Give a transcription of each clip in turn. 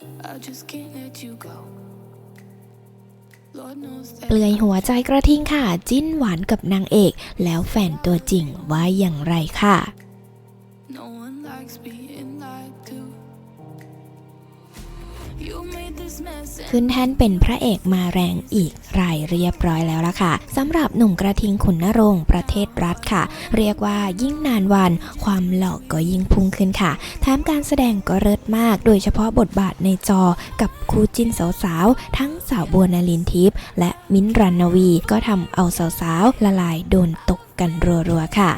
I just can't let you go. Lord knows เปลือยหัวใจกระทิงค่ะ จิ้นหวานกับนางเอก แล้วแฟนตัวจริงว่าอย่างไรค่ะ no one likes being lied to. ขึ้นแท่นเป็นพระเอกมาแรงอีกรายเรียบร้อยแล้วล่ะค่ะสำหรับหนุ่มกระทิงขุนนรงค์ประเทศรัฐค่ะ เรียกว่ายิ่งนานวัน ความหลอกก็ยิ่งพุ่งขึ้นค่ะแถมการแสดงก็เลิศมาก โดยเฉพาะบทบาทในจอกับคู่จิ้นสาวๆ ทั้งสาวบัวนาลินทิพย์และมิ้นรันนวีก็ทำเอาสาวๆ ละลายโดนตกกันรัวๆค่ะ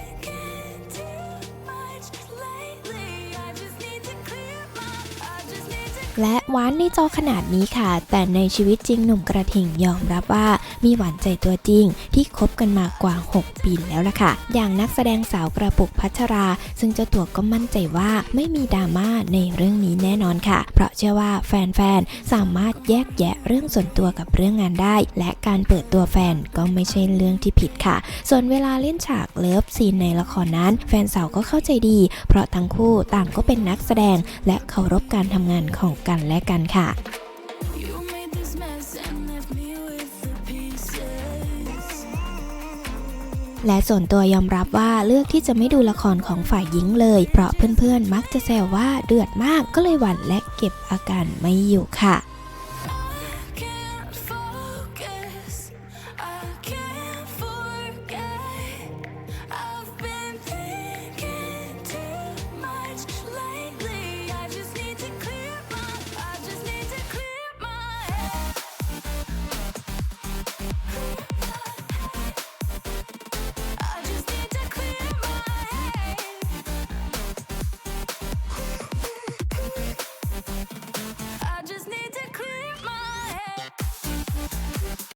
และ หวานในจอขนาดนี้ค่ะ แต่ในชีวิตจริงหนุ่มกระทิงยอมรับว่ามีหวานใจตัวจริง ที่คบกันมากว่า 6 ปีแล้วล่ะค่ะ อย่างนักแสดงสาวกระปุกพัชรา ซึ่งเจ้าตัวก็มั่นใจว่าไม่มีดราม่าในเรื่องนี้แน่นอนค่ะ เพราะเชื่อว่าแฟนๆ สามารถแยกแยะเรื่องส่วนตัวกับเรื่องงานได้ และการเปิดตัวแฟนก็ไม่ใช่เรื่องที่ผิดค่ะ ส่วนเวลาเล่นฉากเลิฟซีนในละครนั้น แฟนสาวก็เข้าใจดี เพราะทั้งคู่ต่างก็เป็นนักแสดงและเคารพการทำงานของกันและกันค่ะและส่วนตัวยอมรับว่าเลือกที่จะไม่ดูละครของฝ่ายหญิงเลย เพราะเพื่อนๆ มักจะแซวว่าเดือดมากก็เลยหวั่นและเก็บอาการไม่อยู่ค่ะ